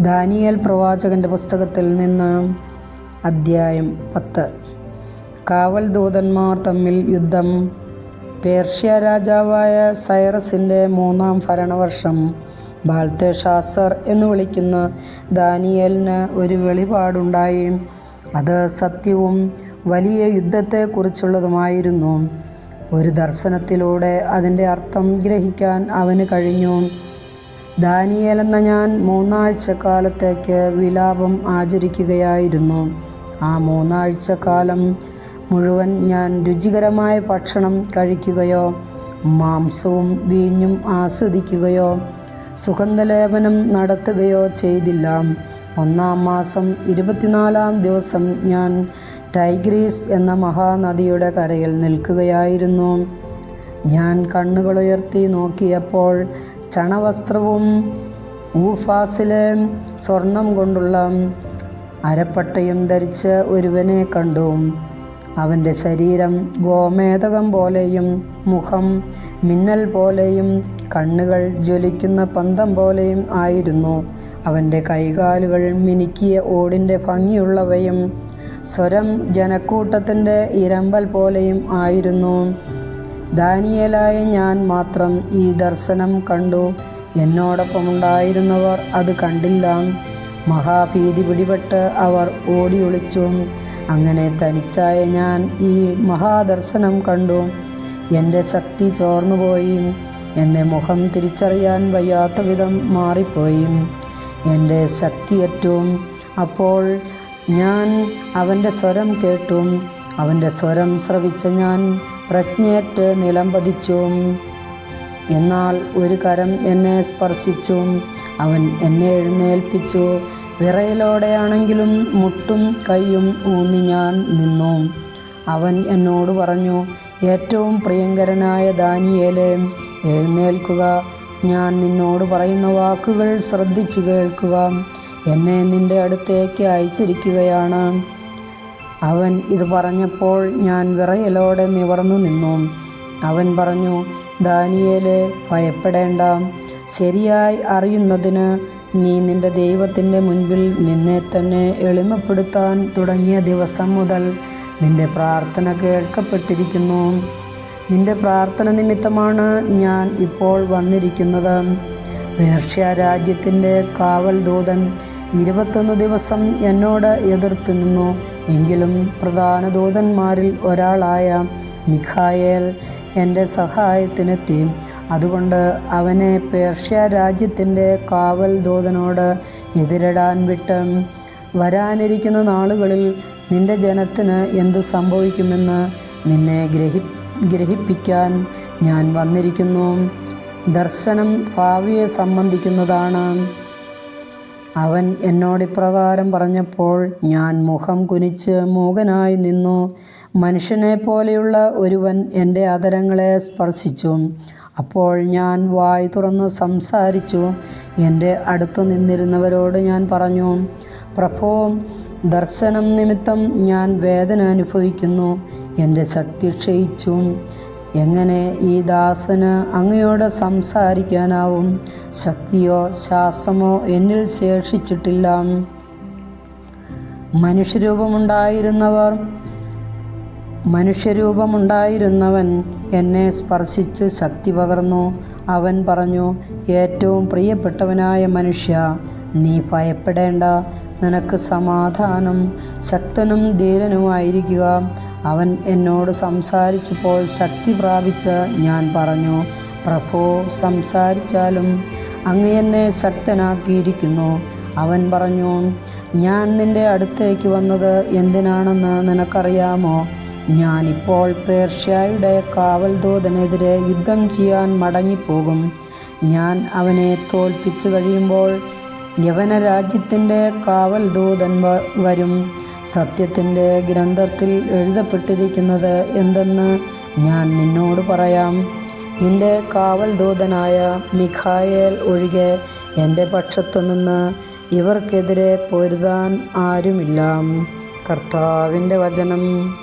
Daniel പ്രവാചകന്റെ പുസ്തകത്തിൽ നിന്ന് അദ്ധ്യായം പത്ത്. കാവൽ ദൂതന്മാർ തമ്മിൽ യുദ്ധം. പേർഷ്യ രാജാവായ സൈറസിന്റെ മൂന്നാം ഭരണവർഷം. ബാൽത്തേഷാസർ എന്ന് വിളിക്കുന്ന ദാനിയേലിന് ഒരു വെളിപാടുണ്ടായി. അത് സത്യവും വലിയ യുദ്ധത്തെക്കുറിച്ചുള്ളതുമായിരുന്നു. ഒരു ദർശനത്തിലൂടെ അതിന്റെ അർത്ഥം ഗ്രഹിക്കാൻ അവന് കഴിഞ്ഞു. ദാനിയേൽ എന്ന ഞാൻ മൂന്നാഴ്ച കാലത്തേക്ക് വിലാപം ആചരിക്കുകയായിരുന്നു. ആ മൂന്നാഴ്ച കാലം മുഴുവൻ ഞാൻ രുചികരമായ ഭക്ഷണം കഴിക്കുകയോ മാംസവും വീഞ്ഞും ആസ്വദിക്കുകയോ സുഗന്ധലേപനം നടത്തുകയോ ചെയ്തില്ല. ഒന്നാം മാസം ഇരുപത്തിനാലാം ദിവസം ഞാൻ ടൈഗ്രീസ് എന്ന മഹാനദിയുടെ കരയിൽ നിൽക്കുകയായിരുന്നു. ഞാൻ കണ്ണുകളുയർത്തി നോക്കിയപ്പോൾ ചണവസ്ത്രവും ഊഫാസിലെ സ്വർണം കൊണ്ടുള്ള അരപ്പട്ടയും ധരിച്ച് ഒരുവനെ കണ്ടു അവന്റെ ശരീരം ഗോമേതകം പോലെയും മുഖം മിന്നൽ പോലെയും കണ്ണുകൾ ജ്വലിക്കുന്ന പന്തം പോലെയും ആയിരുന്നു. അവന്റെ കൈകാലുകൾ മിനുക്കിയ ഓടിന്റെ ഭംഗിയുള്ളവയും സ്വരം ജനക്കൂട്ടത്തിന്റെ ഇരമ്പൽ പോലെയും ആയിരുന്നു. ദാനിയേലായ ഞാൻ മാത്രം ഈ ദർശനം കണ്ടു. എന്നോടൊപ്പമുണ്ടായിരുന്നവർ അത് കണ്ടില്ല. മഹാഭീതി പിടിപെട്ട് അവർ ഓടി ഒളിച്ചു അങ്ങനെ തനിച്ചായ ഞാൻ ഈ മഹാദർശനം കണ്ടു. എന്റെ ശക്തി ചോർന്നുപോയി. എന്റെ മുഖം തിരിച്ചറിയാൻ വയ്യാത്ത വിധം മാറിപ്പോയി. എന്റെ ശക്തിയറ്റും അപ്പോൾ ഞാൻ അവന്റെ സ്വരം കേട്ടു. അവന്റെ സ്വരം ശ്രവിച്ച ഞാൻ പ്രജ്ഞയേറ്റ് നിലം പതിച്ചു. എന്നാൽ ഒരു കരം എന്നെ സ്പർശിച്ചും. അവൻ എന്നെ എഴുന്നേൽപ്പിച്ചു. വിറയിലോടെയാണെങ്കിലും മുട്ടും കൈയും ഊന്നി ഞാൻ നിന്നു. അവൻ എന്നോട് പറഞ്ഞു ഏറ്റവും പ്രിയങ്കരനായ ദാനിയേലെ എഴുന്നേൽക്കുക. ഞാൻ നിന്നോട് പറയുന്ന വാക്കുകൾ ശ്രദ്ധിച്ചു കേൾക്കുക. എന്നെ നിന്റെ അടുത്തേക്ക് അയച്ചിരിക്കുകയാണ്. അവൻ ഇത് പറഞ്ഞപ്പോൾ ഞാൻ വിറയലോടെ നിവർന്നു നിന്നു. അവൻ പറഞ്ഞു ദാനിയേലെ ഭയപ്പെടേണ്ട. ശരിയായി അറിയുന്നതിന് നീ നിന്റെ ദൈവത്തിന്റെ മുൻപിൽ നിന്നെ തന്നെ എളിമപ്പെടുത്താൻ തുടങ്ങിയ ദിവസം മുതൽ നിന്റെ പ്രാർത്ഥന കേൾക്കപ്പെട്ടിരിക്കുന്നു. നിന്റെ പ്രാർത്ഥന നിമിത്തമാണ് ഞാൻ ഇപ്പോൾ വന്നിരിക്കുന്നത്. പേർഷ്യ രാജ്യത്തിന്റെ കാവൽ ദൂതൻ ഇരുപത്തൊന്ന് ദിവസം എന്നോട് എതിർത്ത് നിന്നു. എങ്കിലും പ്രധാന ദൂതന്മാരിൽ ഒരാളായ മിഖായേൽ എന്റെ സഹായത്തിനെത്തി. അതുകൊണ്ട് അവനെ പേർഷ്യ രാജ്യത്തിന്റെ കാവൽ ദൂതനോട് എതിരിടാൻ വിട്ട് വരാനിരിക്കുന്ന നാളുകളിൽ നിന്റെ ജനത്തിന് എന്ത് സംഭവിക്കുമെന്ന് നിന്നെ ഗ്രഹി ഗ്രഹിപ്പിക്കാൻ ഞാൻ വന്നിരിക്കുന്നു. ദർശനം ഭാവിയെ സംബന്ധിക്കുന്നതാണ്. അവൻ എന്നോട് ഇപ്രകാരം പറഞ്ഞപ്പോൾ ഞാൻ മുഖം കുനിച്ച് മൂകനായി നിന്നു. മനുഷ്യനെ പോലെയുള്ള ഒരുവൻ എന്റെ അതരങ്ങളെ സ്പർശിച്ചു. അപ്പോൾ ഞാൻ വായ് തുറന്ന് സംസാരിച്ചു. എന്റെ അടുത്ത് നിന്നിരുന്നവരോട് ഞാൻ പറഞ്ഞു പ്രഭോ ദർശനം നിമിത്തം ഞാൻ വേദന അനുഭവിക്കുന്നു. എന്റെ ശക്തി ക്ഷയിച്ചു. എങ്ങനെ ഈ ദാസന് അങ്ങയോട് സംസാരിക്കാനാവും? ശക്തിയോ ശ്വാസമോ എന്നിൽ ശേഷിച്ചിട്ടില്ല. മനുഷ്യരൂപമുണ്ടായിരുന്നവർ മനുഷ്യരൂപമുണ്ടായിരുന്നവൻ എന്നെ സ്പർശിച്ചു ശക്തി പകർന്നു. അവൻ പറഞ്ഞു ഏറ്റവും പ്രിയപ്പെട്ടവനായ മനുഷ്യ നീ ഭയപ്പെടേണ്ട. നിനക്ക് സമാധാനം ശക്തനും ധീരനുമായിരിക്കുക. അവൻ എന്നോട് സംസാരിച്ചപ്പോൾ ശക്തി പ്രാപിച്ച് ഞാൻ പറഞ്ഞു പ്രഭോ സംസാരിച്ചാലും അങ്ങ് എന്നെ ശക്തനാക്കിയിരിക്കുന്നു. അവൻ പറഞ്ഞു ഞാൻ നിന്റെ അടുത്തേക്ക് വന്നത് എന്തിനാണെന്ന് നിനക്കറിയാമോ? ഞാനിപ്പോൾ പേർഷ്യയുടെ കാവൽ ദൂതനെതിരെ യുദ്ധം ചെയ്യാൻ മടങ്ങിപ്പോകും. ഞാൻ അവനെ തോൽപ്പിച്ചു കഴിയുമ്പോൾ യവന രാജ്യത്തിന്റെ കാവൽ ദൂതൻ വരും. സത്യത്തിന്റെ ഗ്രന്ഥത്തിൽ എഴുതപ്പെട്ടിരിക്കുന്നത് എന്തെന്ന് ഞാൻ നിന്നോട് പറയാം. നിന്റെ കാവൽ ദൂതനായ മിഖായേൽ ഒഴികെ എന്റെ പക്ഷത്തു നിന്ന് ഇവർക്കെതിരെ പൊരുതാൻ ആരുമില്ല. കർത്താവിന്റെ വചനം.